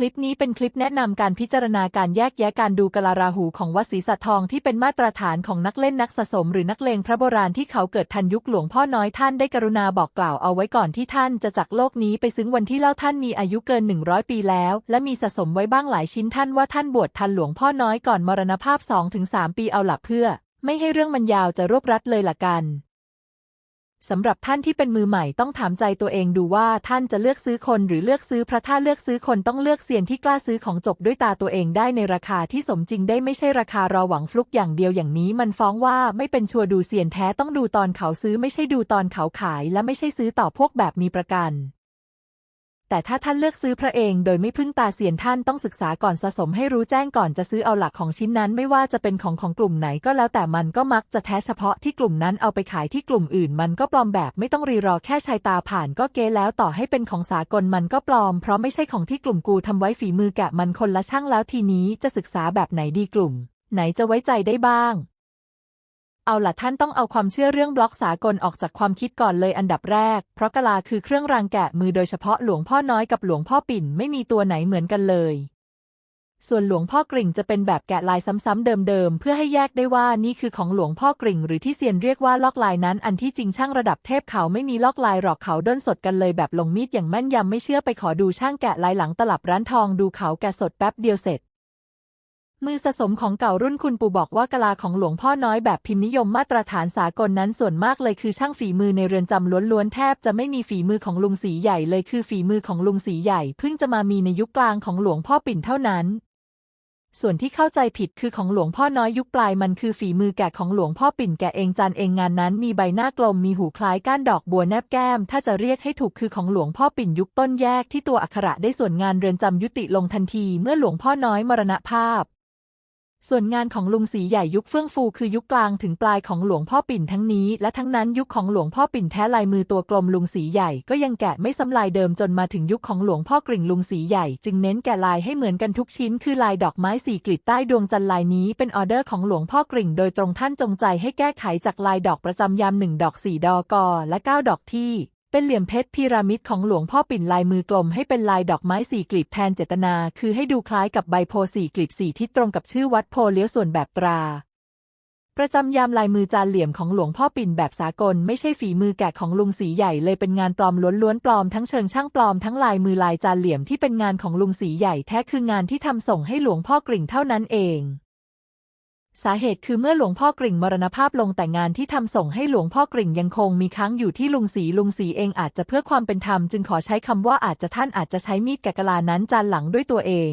คลิปนี้เป็นคลิปแนะนำการพิจารณาการแยกแยะการดูกลาราหูของวัดศรีสัตทองที่เป็นมาตรฐานของนักเล่นนักสะสม หรือนักเลงพระโบราณที่เขาเกิดทันยุคหลวงพ่อน้อยท่านได้กรุณาบอกกล่าวเอาไว้ก่อนที่ท่านจะจากโลกนี้ไปซึ้งวันที่เล่าท่านมีอายุเกิน 100 ปีแล้ว และมีสะสมไว้บ้างหลายชิ้นท่านว่าท่านบวชทันหลวงพ่อน้อยก่อนมรณภาพ 2-3 ปีเอาหลับเพื่อ ไม่ให้เรื่องมันยาวจะรวบรัดเลยละกัน สำหรับท่านที่เป็นมือใหม่ต้องถามใจตัวเองดูว่าท่านจะเลือกซื้อคนหรือเลือกซื้อพระถ้าเลือกซื้อคนต้องเลือกเซียนที่กล้าซื้อของจบด้วยตาตัวเองได้ในราคาที่สมจริงได้ไม่ใช่ราคารอหวังฟลุกอย่างเดียวอย่างนี้มันฟ้องว่าไม่เป็นชัวร์ดูเซียนแท้ต้องดูตอนเขาซื้อไม่ใช่ดูตอนเขาขาย และไม่ใช่ซื้อต่อพวกแบบมีประกัน แต่ถ้าท่านเลือกซื้อพระเองโดยไม่พึ่งตาเสียนท่านต้องศึกษาก่อนสะสมให้รู้แจ้งก่อนจะซื้อเอาหลักของชิ้นนั้นไม่ว่าจะเป็นของของกลุ่มไหนก็แล้วแต่มันก็มักจะแท้เฉพาะที่กลุ่มนั้นเอาไปขายที่กลุ่มอื่น มันก็ปลอมแบบไม่ต้องรีรอแค่ชายตาผ่านก็เก๊แล้วต่อให้เป็นของสากลมันก็ปลอม เพราะไม่ใช่ของที่กลุ่มกูทำไว้ฝีมือแกะมันคนละช่างแล้วทีนี้จะศึกษาแบบไหนดีกลุ่ม ไหนจะไว้ใจได้บ้าง เอาละท่านต้องเอาความเชื่อเรื่องบล็อกสากลออกจากความคิดก่อนเลยอันดับแรก เพราะกะลาคือเครื่องรางแกะมือโดยเฉพาะหลวงพ่อน้อยกับหลวงพ่อปิ่นไม่มีตัวไหนเหมือนกันเลย ส่วนหลวงพ่อกริ่งจะเป็นแบบแกะลายซ้ำๆเดิมๆ เพื่อให้แยกได้ว่านี่คือของหลวงพ่อกริ่ง หรือที่เซียนเรียกว่าลอกลายนั้น อันที่จริงช่างระดับเทพเขาไม่มีลอกลายหรอกเขาด้นสดกันเลยแบบลงมีดอย่างแม่นยำไม่เชื่อไปขอดูช่างแกะลายหลังตลับร้านทองดูเขาแกะสดแป๊บเดียวเสร็จ มือสะสมของเก่ารุ่นคุณปู่บอกว่ากะลาของหลวงพ่อน้อยแบบพิมพ์นิยมมาตรฐานสากลนั้นส่วนมากเลยคือช่างฝีมือในเรือนจำล้วนๆแทบจะไม่มีฝีมือของลุงสีใหญ่เลยคือฝีมือของลุงสีใหญ่เพิ่งจะมามีในยุคกลางของหลวงพ่อปิ่นเท่านั้น ส่วนที่เข้าใจผิดคือของหลวงพ่อน้อยยุคปลายมันคือฝีมือแกะของหลวงพ่อปิ่นแกะเองจานเองงานนั้น มีใบหน้ากลมมีหูคล้ายก้านดอกบัวแนบแก้ม ถ้าจะเรียกให้ถูกคือของหลวงพ่อปิ่นยุคต้นแยกที่ตัวอักขระได้ส่วนงานเรือนจำยุติลงทันที เมื่อหลวงพ่อน้อยมรณภาพ ส่วนงานของลุงสีใหญ่ยุคเฟื่องฟูคือยุคกลางถึงปลายของหลวงพ่อปิ่นทั้งนี้ และทั้งนั้นยุคของหลวงพ่อปิ่นแท้ลายมือตัวกลมลุงสีใหญ่ก็ยังแกะไม่ซ้ำลายเดิมจนมาถึงยุคของหลวงพ่อกริ่งลุงสีใหญ่จึงเน้นแกะลายให้เหมือนกันทุกชิ้น คือลายดอกไม้สีกลีบใต้ดวงจันทร์ลายนี้เป็นออเดอร์ของหลวงพ่อกริ่งโดยตรงท่านจงใจให้แก้ไขจากลายดอกประจำยามหนึ่งดอกสี่ดอกอและเก้าดอกที่ เป็นเหลี่ยมเพชรพีระมิดของหลวงพ่อปิ่นลายมือกลมให้เป็นลายดอกไม้สี่กลีบแทนเจตนา คือให้ดูคล้ายกับใบโพสี่กลีบสี่ที่ตรงกับชื่อวัดโพเลี้ยวส่วนแบบตรา ประจำยามลายมือจานเหลี่ยมของหลวงพ่อปิ่นแบบสากล ไม่ใช่ฝีมือแกะของลุงสีใหญ่เลยเป็นงานปลอมล้วนๆปลอมทั้งเชิงช่างปลอมทั้งลายมือลายจานเหลี่ยมที่เป็นงานของลุงสีใหญ่แท้คืองานที่ทำส่งให้หลวงพ่อกริ่งเท่านั้นเอง สาเหตุคือเมื่อหลวงพ่อกริ่งมรณภาพลงแต่งานที่ทำส่งให้หลวงพ่อกริ่งยังคงมีค้างอยู่ที่ลุงสีลุงสีเองอาจจะเพื่อความเป็นธรรมจึงขอใช้คำว่าอาจจะท่านอาจจะใช้มีดแกะกะลานั้นจานหลังด้วยตัวเอง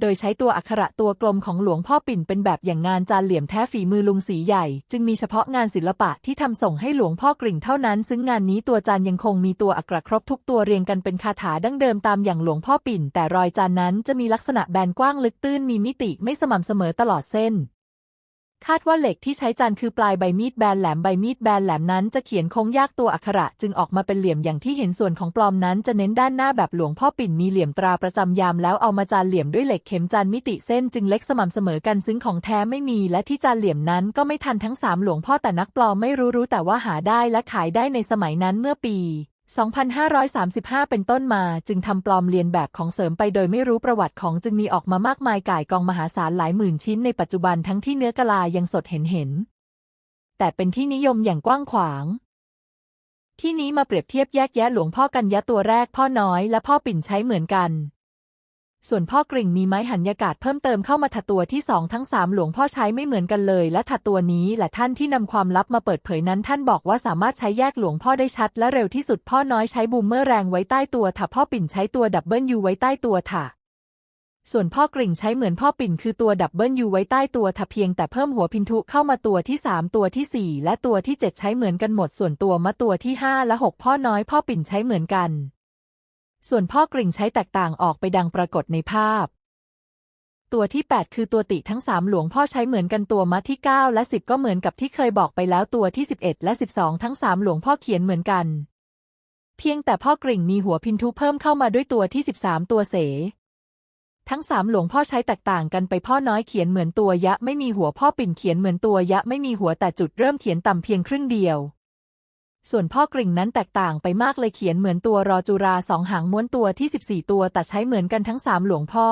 โดยใช้ตัวอักขระตัวกลมของหลวงพ่อปิ่นเป็นแบบอย่างงานจานเหลี่ยมแท้ฝีมือลุงสีใหญ่ จึงมีเฉพาะงานศิลปะที่ทำส่งให้หลวงพ่อกริ่งเท่านั้น ซึ่งงานนี้ตัวจานยังคงมีตัวอักขระครบทุกตัวเรียงกันเป็นคาถาดั้งเดิมตามอย่างหลวงพ่อปิ่น แต่รอยจานนั้นจะมีลักษณะแบนกว้างลึกตื้นมีมิติไม่สม่ำเสมอตลอดเส้น คาดว่าเหล็กที่ใช้จานคือปลายใบมีดแบนแหลมใบมีดแบนแหลมนั้นจะเขียนโค้งยากตัวอักขระ จึงออกมาเป็นเหลี่ยมอย่างที่เห็นส่วนของปลอมนั้นจะเน้นด้านหน้าแบบหลวงพ่อปิ่นมีเหลี่ยมตราประจำยามแล้วเอามาจานเหลี่ยมด้วยเหล็กเข็มจานมิติเส้นจึงเล็กสม่ำเสมอกันซึ่งของแท้ไม่มี และที่จานเหลี่ยมนั้นก็ไม่ทันทั้งสามหลวงพ่อแต่นักปลอมไม่รู้รู้แต่ว่าหาได้และขายได้ในสมัยนั้นเมื่อปี 2535 เป็นต้นมาจึงทำปลอมเลียนแบบของเสริมไปโดยไม่รู้ประวัติของจึงมีออกมามากมายก่ายกองมหาศาลหลายหมื่นชิ้นในปัจจุบันทั้งที่เนื้อกะลายังสดเห็นเห็น แต่เป็นที่นิยมอย่างกว้างขวาง ที่นี้มาเปรียบเทียบแยกแยะหลวงพ่อกันยะตัวแรกพ่อน้อยและพ่อปิ่นใช้เหมือนกัน ส่วนพ่อกริ่งมีไม้หันยากาศเพิ่มเติมเข้ามาถัดตัวที่สองทั้งสามหลวงพ่อใช้ไม่เหมือนกันเลย และถัดตัวนี้แหละท่านที่นำความลับมาเปิดเผยนั้น ท่านบอกว่าสามารถใช้แยกหลวงพ่อได้ชัด และเร็วที่สุดพ่อน้อยใช้บูมเมอร์แรงไว้ใต้ตัวถ้าพ่อปิ่นใช้ตัวดับเบิลยูไว้ใต้ตัวค่ะส่วนพ่อกริ่งใช้เหมือนพ่อปิ่นคือตัวดับเบิลยูไว้ใต้ตัวถ้าเพียงแต่เพิ่มหัวพินทุเข้ามาตัวที่ 3 ตัวทีสี่ 4 และตัวที่ 7 ใช้เหมือนกันหมด ส่วนตัวมะตัวที่ 5 และ 6 พ่อน้อยพ่อปิ่นใช้เหมือนกัน ส่วนพ่อกริ่งใช้แตกต่างออกไปดังปรากฏในภาพ ตัวที่ 8 คือตัวติทั้ง 3 หลวงพ่อใช้เหมือนกันตัวมะที่ 9 และ 10 ก็เหมือนกับที่เคยบอกไปแล้วตัวที่ 11 และ 12 ทั้ง 3 หลวงพ่อเขียนเหมือนกัน เพียงแต่พ่อกริ่งมีหัวพินทุเพิ่มเข้ามาด้วยตัวที่ 13 ตัวเสทั้ง3หลวงพ่อใช้แตกต่างกันไปพ่อน้อยเขียนเหมือนตัวยะไม่มีหัวพ่อปิ่นเขียนเหมือนตัวยะไม่มีหัวแต่จุดเริ่มเขียนต่ำเพียงครึ่งเดียว ส่วนพ่อกริ่งนั้นแตกต่างไปมากเลยเขียนเหมือนตัวรอจุราสองหางม้วนตัวที่ 14 ตัวแต่ใช้เหมือนกันทั้งสามหลวงพ่อ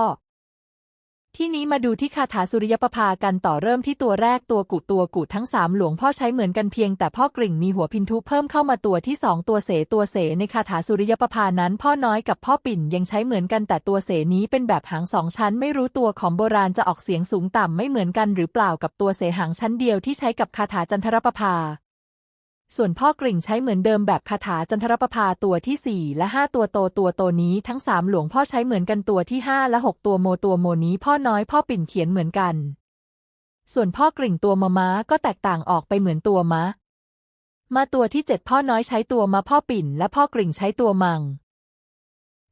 ที่นี้มาดูที่คาถาสุริยประภากันต่อเริ่มที่ตัวแรกตัวกุตัวกุทั้งสามหลวงพ่อใช้เหมือนกันเพียงแต่พ่อกริ่งมีหัวพินทุเพิ่มเข้ามาตัวที่สองตัวเสตัวเสในคาถาสุริยประภานั้น พ่อน้อยกับพ่อปิ่นยังใช้เหมือนกันแต่ตัวเสนี้เป็นแบบหางสองชั้น ไม่รู้ตัวของโบราณจะออกเสียงสูงต่ำไม่เหมือนกันหรือเปล่ากับตัวเสหางชั้นเดียวที่ใช้กับคาถาจันทรประภา ส่วนพ่อกริ่งใช้เหมือนเดิมแบบคาถาจันทรประภาตัวที่ 4 และ 5 ตัวโตตัวโตนี้ทั้ง 3 หลวงพ่อใช้เหมือนกันตัวที่ 5 และ 6 ตัวโมตัวโมนี้พ่อน้อยพ่อปิ่นเขียนเหมือนกัน ส่วนพ่อกริ่งตัวมะม้าก็แตกต่างออกไปเหมือนตัวมะ มาตัวที่ 7 พ่อน้อยใช้ตัวมาพ่อปิ่น และพ่อกริ่งใช้ตัวมัง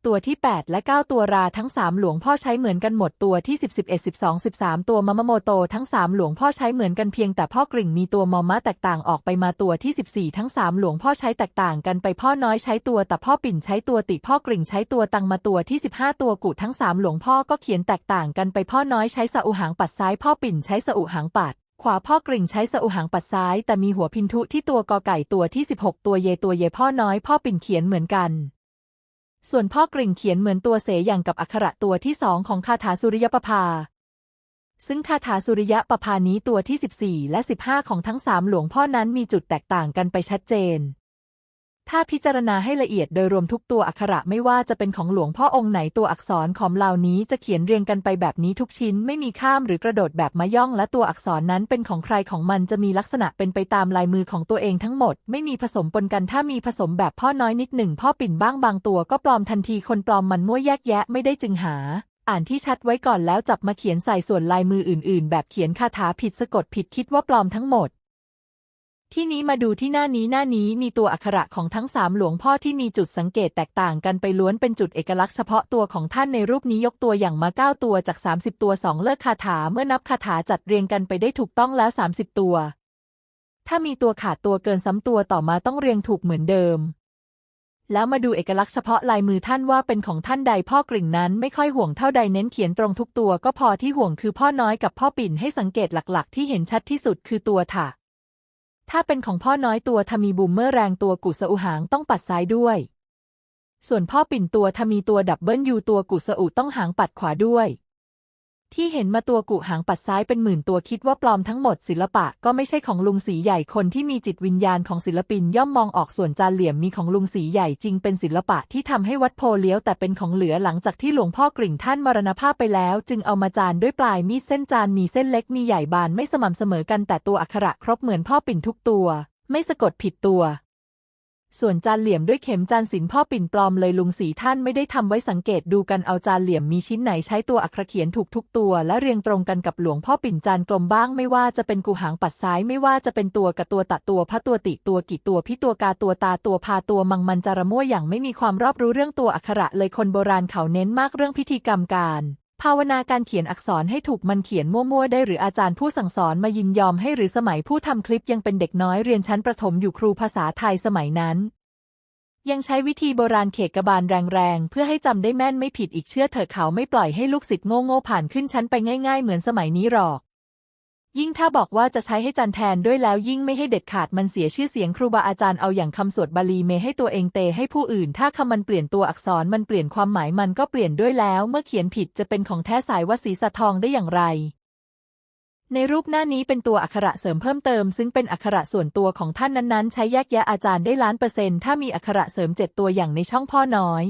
ตัวที่ 8 และ 9 ตัวราทั้ง 3 หลวงพ่อใช้เหมือนกันหมดตัวที่ 10 11 12 13 ตัวมะมโมโตทั้ง 3 หลวงพ่อใช้เหมือนกันเพียงแต่พ่อกริ่งมีตัวมอมะแตกต่างออกไปมาตัวที่ 14 ทั้ง 3 หลวงพ่อใช้แตกต่างกันไปพ่อน้อยใช้ตัวแต่พ่อปิ่นใช้ตัวติพ่อกริ่งใช้ตัวตังมาตัวที่ 15 ตัวกุทั้ง 3 หลวงพ่อก็เขียนแตกต่างกันไปพ่อน้อยใช้สะอุหางปัดซ้าย พ่อปิ่นใช้สะอุหางปัดขวาพ่อกริ่งใช้สะอุหางปัดซ้าย แต่มีหัวพินทุที่ตัวกอไก่ตัวที่ 16 ตัวเยตัวเยพ่อน้อย พ่อปิ่นเขียนเหมือนกัน ส่วนพ่อกริ่งเขียนเหมือนตัวเสอย่างกับอักขระตัวที่สองของคาถาสุริยประภา ซึ่งคาถาสุริยประภานี้ตัวที่ 14 และ 15 ของทั้งสามหลวงพ่อนั้นมีจุดแตกต่างกันไปชัดเจน ถ้าพิจารณาให้ละเอียดโดยรวมทุกตัวอักขระไม่ว่าจะเป็นของหลวงพ่อองค์ไหนตัวอักษรของเหล่านี้จะเขียนเรียงกันไปแบบนี้ทุกชิ้นไม่มีข้ามหรือกระโดดแบบมะย่อง และตัวอักษรนั้นเป็นของใครของมันจะมีลักษณะเป็นไปตามลายมือของตัวเองทั้งหมด ไม่มีผสมปนกันถ้ามีผสมแบบพ่อน้อยนิดหนึ่งพ่อปิ่นบ้างบางตัวก็ปลอมทันทีคนปลอมมันมั่วแยกแยะไม่ได้จึงหาอ่านที่ชัดไว้ก่อนแล้วจับมาเขียนใส่ส่วนลายมืออื่น ๆ แบบเขียนคาถาผิดสะกดผิดคิดว่าปลอมทั้งหมด ที่นี้มาดูที่หน้านี้หน้านี้มีตัวอักขระของทั้งสามหลวงพ่อที่มีจุดสังเกตแตกต่างกันไปล้วนเป็นจุดเอกลักษณ์เฉพาะตัวของท่านในรูปนี้ยกตัวอย่างมาเก้าตัวจาก 30 ตัวสองเลิกคาถาเมื่อนับคาถาจัดเรียงกันไปได้ถูกต้องแล้ว 30 ตัว ถ้ามีตัวขาดตัวเกินซ้ำตัวต่อมาต้องเรียงถูกเหมือนเดิม แล้วมาดูเอกลักษณ์เฉพาะลายมือท่านว่าเป็นของท่านใดพ่อกริ่งนั้นไม่ค่อยห่วงเท่าใดเน้นเขียนตรงทุกตัวก็พอที่ห่วงคือพ่อน้อยกับพ่อปิ่นให้สังเกตหลัก ๆ ที่เห็นชัดที่สุดคือตัวถะ ถ้าเป็นของพ่อน้อยตัวทามีบูมเมอร์แรงตัวกุสอุหางต้องปัดซ้ายด้วย ส่วนพ่อปิ่นตัวทามีตัวดับเบิลยูตัวกุสอุต้องหางปัดขวาด้วย ที่เห็นมาตัวกุหางปัดซ้ายเป็นหมื่นตัวคิดว่าปลอมทั้งหมดศิลปะก็ไม่ใช่ของลุงสีใหญ่คนที่มีจิตวิญญาณของศิลปินย่อมมองออกส่วนจานเหลี่ยมมีของลุงสีใหญ่จริงเป็นศิลปะที่ทำให้วัดโพเลี้ยวแต่เป็นของเหลือหลังจากที่หลวงพ่อกริ่งท่านมรณภาพไปแล้ว จึงเอามาจานด้วยปลายมีดเส้นจานมีเส้นเล็กมีใหญ่บานไม่สม่ำเสมอกันแต่ตัวอักขระครบเหมือนพ่อปิ่นทุกตัว ไม่สะกดผิดตัว ส่วนจานเหลี่ยมด้วยเข็มจานศิลป์พ่อปิ่นปลอมเลยลุงสีท่านไม่ได้ทำไว้สังเกตดูกันเอาจานเหลี่ยมมีชิ้นไหนใช้ตัวอักขระเขียนถูกทุกตัว และเรียงตรงกันกับหลวงพ่อปิ่นจานกลมบ้างไม่ว่าจะเป็นกูหางปัดซ้ายไม่ว่าจะเป็นตัวกับตัวตะตัวพระตัวติตัวกี่ตัวพี่ตัวกาตัวตาตัวพาตัวมังมันจารมั่วอย่างไม่มีความรอบรู้เรื่องตัวอักขระเลยคนโบราณเขาเน้นมากเรื่องพิธีกรรมการ ภาวนาการเขียนอักษรให้ถูกมันเขียนมั่วๆได้หรืออาจารย์ผู้สั่งสอนมายินยอมให้หรือสมัยผู้ทำคลิปยังเป็นเด็กน้อยเรียนชั้นประถมอยู่ครูภาษาไทยสมัยนั้น ยังใช้วิธีโบราณเขกกระบาลแรงๆ เพื่อให้จำได้แม่นไม่ผิดอีกเชื่อเถอะเขาไม่ปล่อยให้ลูกศิษย์โง่ๆผ่านขึ้นชั้นไปง่าย ๆ เหมือนสมัยนี้หรอก ยิ่งถ้าบอกว่าจะใช้ให้จันแทนด้วยแล้วยิ่งไม่ให้เด็ดขาดมันเสียชื่อเสียงครูบาอาจารย์เอาอย่างคำสวดบาลีเมให้ตัวเองเตให้ผู้อื่น ถ้าคำมันเปลี่ยนตัวอักษรมันเปลี่ยนความหมายมันก็เปลี่ยนด้วยแล้ว เมื่อเขียนผิดจะเป็นของแท้สายวสีสะทองได้อย่างไร ในรูปหน้านี้เป็นตัวอักขระเสริมเพิ่มเติม ซึ่งเป็นอักขระส่วนตัวของท่านนั้นๆ ใช้แยกแยะอาจารย์ได้ล้านเปอร์เซ็นต์ถ้ามีอักขระเสริมเจ็ดตัวอย่างในช่องพ่อน้อย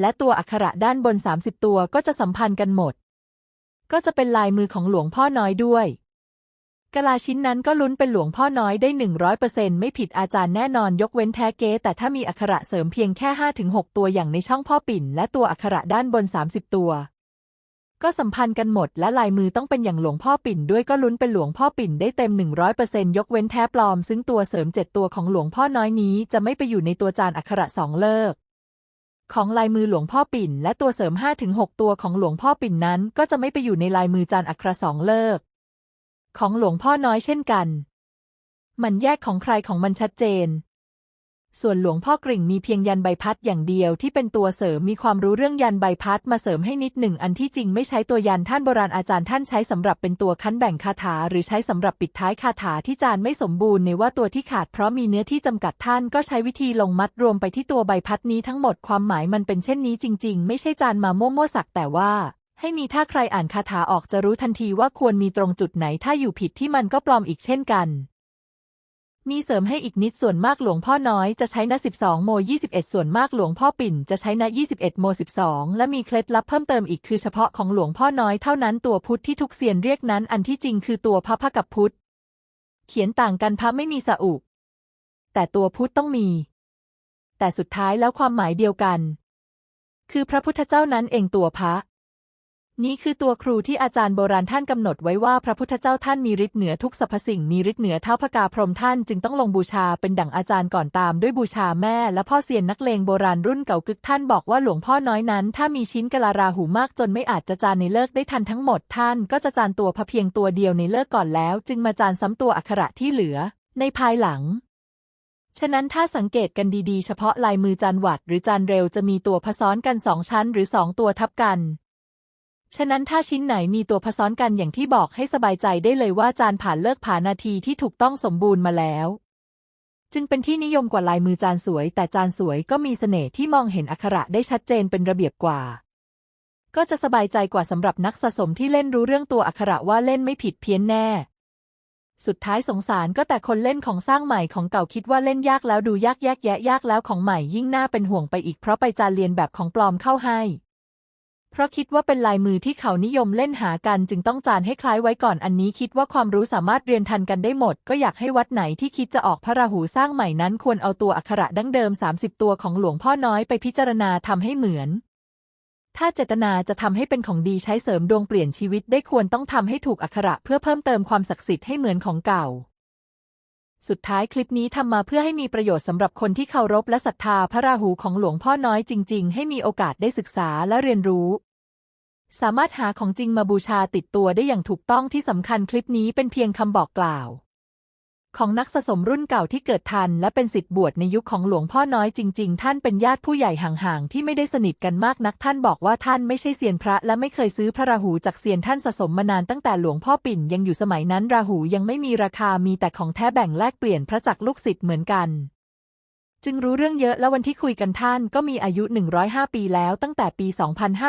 และตัวอักขระด้านบน 30 ตัวก็จะสัมพันธ์กันหมด ก็จะเป็นลายมือของหลวงพ่อน้อยด้วย กะลาชิ้นนั้นก็ลุ้นเป็นหลวงพ่อน้อยได้หนึ่งร้อยเปอร์เซ็นต์ไม่ผิดอาจารย์แน่นอนยกเว้นแท้เก๊แต่ถ้ามีอักขระเสริมเพียงแค่ห้าถึงหกตัวอย่างในช่องพ่อปิ่น และตัวอักขระด้านบนสามสิบตัว ก็สัมพันธ์กันหมด และลายมือต้องเป็นอย่างหลวงพ่อปิ่นด้วยก็ลุ้นเป็นหลวงพ่อปิ่นได้เต็มหนึ่งร้อยเปอร์เซ็นต์ยกเว้นแท้ปลอม ซึ่งตัวเสริมเจ็ดตัวของหลวงพ่อน้อยนี้จะไม่ไปอยู่ในตัวจานอักขระสองเลิก ของลายมือหลวงพ่อปิ่น และตัวเสริมห้าถึงหกตัวของหลวงพ่อปิ่นนั้น ก็จะไม่ไปอยู่ในลายมือจานอักขระสองเลิก ของหลวงพ่อน้อยเช่นกัน มันแยกของใครของมันชัดเจน ส่วนหลวงพ่อกริ่งมีเพียงยันใบพัดอย่างเดียวที่เป็นตัวเสริมมีความรู้เรื่องยันใบพัดมาเสริมให้นิดหนึ่งอันที่จริงไม่ใช้ตัวยันท่านโบราณอาจารย์ท่านใช้สำหรับเป็นตัวคั้นแบ่งคาถา หรือใช้สำหรับปิดท้ายคาถาที่จานไม่สมบูรณ์ในว่าตัวที่ขาดเพราะมีเนื้อที่จำกัดท่านก็ใช้วิธีลงมัดรวมไปที่ตัวใบพัดนี้ทั้งหมดความหมายมันเป็นเช่นนี้จริง ๆ ไม่ใช่จานมามั่วๆสักแต่ว่าให้มีถ้าใครอ่านคาถาออกจะรู้ทันทีว่าควรมีตรงจุดไหนถ้าอยู่ผิดที่มันก็ปลอมอีกเช่นกัน มีเสริมให้อีกนิดส่วนมากหลวงพ่อน้อยจะใช้ณ12 โม 21 ส่วนมากหลวงพ่อปิ่นจะใช้ณ21 โม 12 และมีเคล็ดลับเพิ่มเติมอีกคือเฉพาะของหลวงพ่อน้อยเท่านั้นตัวพุทธที่ทุกเซียนเรียกนั้นอันที่จริงคือตัวพระพระกับพุทธ เขียนต่างกันพระไม่มีสะอุแต่ตัวพุทธต้องมี แต่สุดท้ายแล้วความหมายเดียวกัน คือพระพุทธเจ้านั้นเองตัวพระ นี้คือตัวครูที่อาจารย์โบราณท่านกำหนดไว้ว่าพระพุทธเจ้าท่านมีฤทธิ์เหนือทุกสรรพสิ่งมีฤทธิ์เหนือเท้าพระกาพรมท่านจึงต้องลงบูชาเป็นดั่งอาจารย์ก่อนตามด้วยบูชาแม่และพ่อเซียนนักเลงโบราณรุ่นเก่ากึกท่านบอกว่าหลวงพ่อน้อยนั้น ถ้ามีชิ้นกะลาราหูมากจนไม่อาจจะจานในเลิกได้ทันทั้งหมดท่านก็จะจานตัวพระเพียงตัวเดียวในเลิกก่อนแล้ว จึงมาจานซ้ำตัวอักขระที่เหลือ ในภายหลังฉะนั้นถ้าสังเกตกันดีๆ เฉพาะลายมือจานหวัดหรือจานเร็วจะมีตัวผซ้อนกันสองชั้นหรือสองตัวทับกัน ฉะนั้นถ้าชิ้นไหนมีตัวผซ้อนกันอย่างที่บอกให้สบายใจได้เลยว่าจานผ่านเลิกผ่านนาทีที่ถูกต้องสมบูรณ์มาแล้ว จึงเป็นที่นิยมกว่าลายมือจานสวย แต่จานสวยก็มีเสน่ห์ที่มองเห็นอักขระได้ชัดเจนเป็นระเบียบกว่า ก็จะสบายใจกว่าสำหรับนักสะสมที่เล่นรู้เรื่องตัวอักขระว่าเล่นไม่ผิดเพี้ยนแน่ สุดท้ายสงสารก็แต่คนเล่นของสร้างใหม่ของเก่าคิดว่าเล่นยากแล้วดูยากแยกแยะยากแล้วของใหม่ยิ่งน่าเป็นห่วงไปอีกเพราะไปจานเรียนแบบของปลอมเข้าให้ เพราะคิดว่าเป็นลายมือที่เขานิยมเล่นหากันจึงต้องจานให้คล้ายไว้ก่อนอันนี้คิดว่าความรู้สามารถเรียนทันกันได้หมด ก็อยากให้วัดไหนที่คิดจะออกพระราหูสร้างใหม่นั้น ควรเอาตัวอักขระดั้งเดิม 30 ตัวของหลวงพ่อน้อยไปพิจารณาทำให้เหมือน ถ้าเจตนาจะทำให้เป็นของดีใช้เสริมดวงเปลี่ยนชีวิตได้ควรต้องทำให้ถูกอักขระเพื่อเพิ่มเติมความศักดิ์สิทธิ์ให้เหมือนของเก่า สุดท้ายคลิปนี้ทำมาเพื่อให้มีประโยชน์สำหรับคนที่เคารพและศรัทธาพระราหูของหลวงพ่อน้อยจริง ๆ ให้มีโอกาสได้ศึกษาและเรียนรู้ สามารถหาของจริงมาบูชาติดตัวได้อย่างถูกต้องที่สำคัญคลิปนี้เป็นเพียงคำบอกกล่าว ของนักสะสมรุ่นเก่าที่เกิดทัน และเป็นสิทธิ์บวชในยุคของหลวงพ่อน้อยจริง ๆ ท่านเป็นญาติผู้ใหญ่ห่างๆ ที่ไม่ได้สนิทกันมากนักท่านบอกว่าท่านไม่ใช่เซียนพระ และไม่เคยซื้อพระราหูจากเซียนท่านสะสมมานานตั้งแต่หลวงพ่อปิ่นยังอยู่สมัยนั้นราหูยังไม่มีราคามีแต่ของแท้แบ่งแลกเปลี่ยนพระจากลูกศิษย์เหมือนกัน จึงรู้เรื่องเยอะและวันที่คุยกันท่านก็มีอายุ 105 ปีแล้ว ตั้งแต่ปี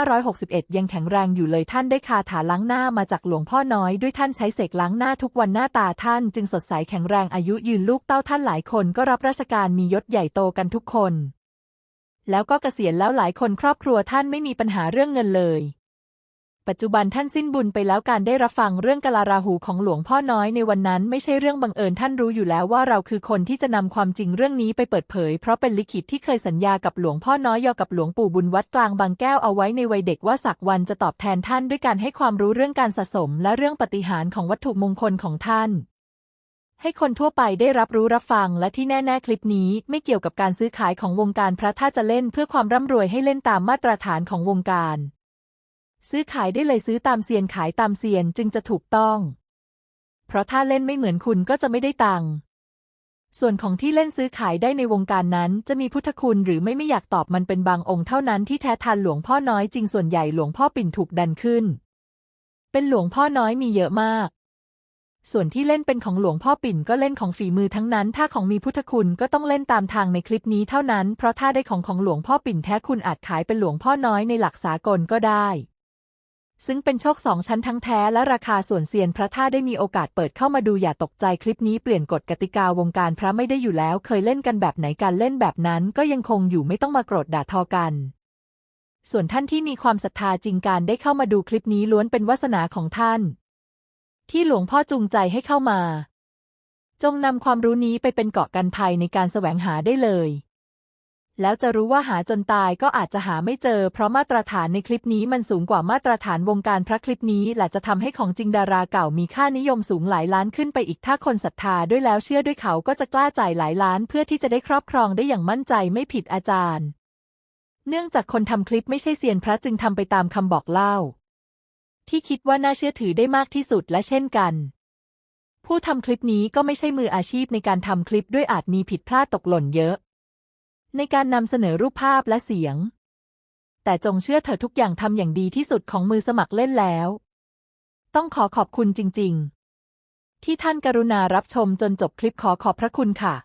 2561 ยังแข็งแรงอยู่เลยท่านได้คาถาล้างหน้ามาจากหลวงพ่อน้อยด้วยท่านใช้เสกล้างหน้าทุกวันหน้าตาท่าน จึงสดใสแข็งแรงอายุยืนลูกเต้าท่านหลายคนก็รับราชการมียศใหญ่โตกันทุกคน แล้วก็เกษียณแล้วหลายคนครอบครัวท่านไม่มีปัญหาเรื่องเงินเลย ปัจจุบันท่านสิ้นบุญไปแล้วการได้รับฟังเรื่องกลาราหูของหลวงพ่อน้อยในวันนั้นไม่ใช่เรื่องบังเอิญท่านรู้อยู่แล้วว่าเราคือคนที่จะนำความจริงเรื่องนี้ไปเปิดเผย เพราะเป็นลิขิตที่เคยสัญญากับหลวงพ่อน้อยยอกับหลวงปู่บุญวัดกลางบางแก้วเอาไว้ในวัยเด็กว่าสักวันจะตอบแทนท่านด้วยการให้ความรู้เรื่องการสะสม และเรื่องปฏิหารของวัตถุมงคลของท่านให้คนทั่วไปได้รับรู้รับฟังและที่แน่ ๆ คลิปนี้ไม่เกี่ยวกับการซื้อขายของวงการพระถ้าจะเล่นเพื่อความร่ำรวยให้เล่นตามมาตรฐานของวงการ ซื้อขายได้เลยซื้อตามเซียนขายตามเซียนจึงจะถูกต้อง เพราะถ้าเล่นไม่เหมือนคุณก็จะไม่ได้ตังค์ส่วนของที่เล่นซื้อขายได้ในวงการนั้น จะมีพุทธคุณหรือไม่ไม่อยากตอบมันเป็นบางองค์เท่านั้นที่แท้ทันหลวงพ่อน้อยจริงส่วนใหญ่หลวงพ่อปิ่นถูกดันขึ้น เป็นหลวงพ่อน้อยมีเยอะมาก ส่วนที่เล่นเป็นของหลวงพ่อปิ่นก็เล่นของฝีมือทั้งนั้น ถ้าของมีพุทธคุณก็ต้องเล่นตามทางในคลิปนี้เท่านั้น เพราะถ้าได้ของของหลวงพ่อปิ่นแท้คุณอาจขายเป็นหลวงพ่อน้อยในหลักสากลก็ได้ ซึ่งเป็นโชคสองชั้นทั้งแท้และราคาส่วนเซียนพระถ้าได้มีโอกาสเปิดเข้ามาดูอย่าตกใจคลิปนี้เปลี่ยนกฎกติกาวงการพระไม่ได้อยู่แล้ว เคยเล่นกันแบบไหนการเล่นแบบนั้นก็ยังคงอยู่ไม่ต้องมาโกรธด่าทอกัน ส่วนท่านที่มีความศรัทธาจริงการได้เข้ามาดูคลิปนี้ล้วนเป็นวาสนาของท่าน ที่หลวงพ่อจูงใจให้เข้ามา จงนำความรู้นี้ไปเป็นเกาะกันภัยในการแสวงหาได้เลย แล้วจะรู้ว่าหาจนตายก็อาจจะหาไม่เจอ เพราะมาตรฐานในคลิปนี้มันสูงกว่ามาตรฐานวงการพระคลิปนี้แหละจะทำให้ของจริงดาราเก่ามีค่านิยมสูงหลายล้านขึ้นไปอีกถ้าคนศรัทธาด้วยแล้วเชื่อด้วยเขาก็จะกล้าจ่ายหลายล้าน เพื่อที่จะได้ครอบครองได้อย่างมั่นใจไม่ผิดอาจารย์ เนื่องจากคนทำคลิปไม่ใช่เซียนพระจึงทำไปตามคำบอกเล่า ที่คิดว่าน่าเชื่อถือได้มากที่สุดและเช่นกันผู้ทำคลิปนี้ก็ไม่ใช่มืออาชีพในการทำคลิปด้วยอาจมีผิดพลาดตกหล่นเยอะ ในการนำเสนอรูปภาพและเสียง แต่จงเชื่อเธอทุกอย่างทำอย่างดีที่สุดของมือสมัครเล่นแล้ว ต้องขอขอบคุณจริง ๆ ที่ท่านกรุณารับชมจนจบคลิปขอขอบพระคุณค่ะ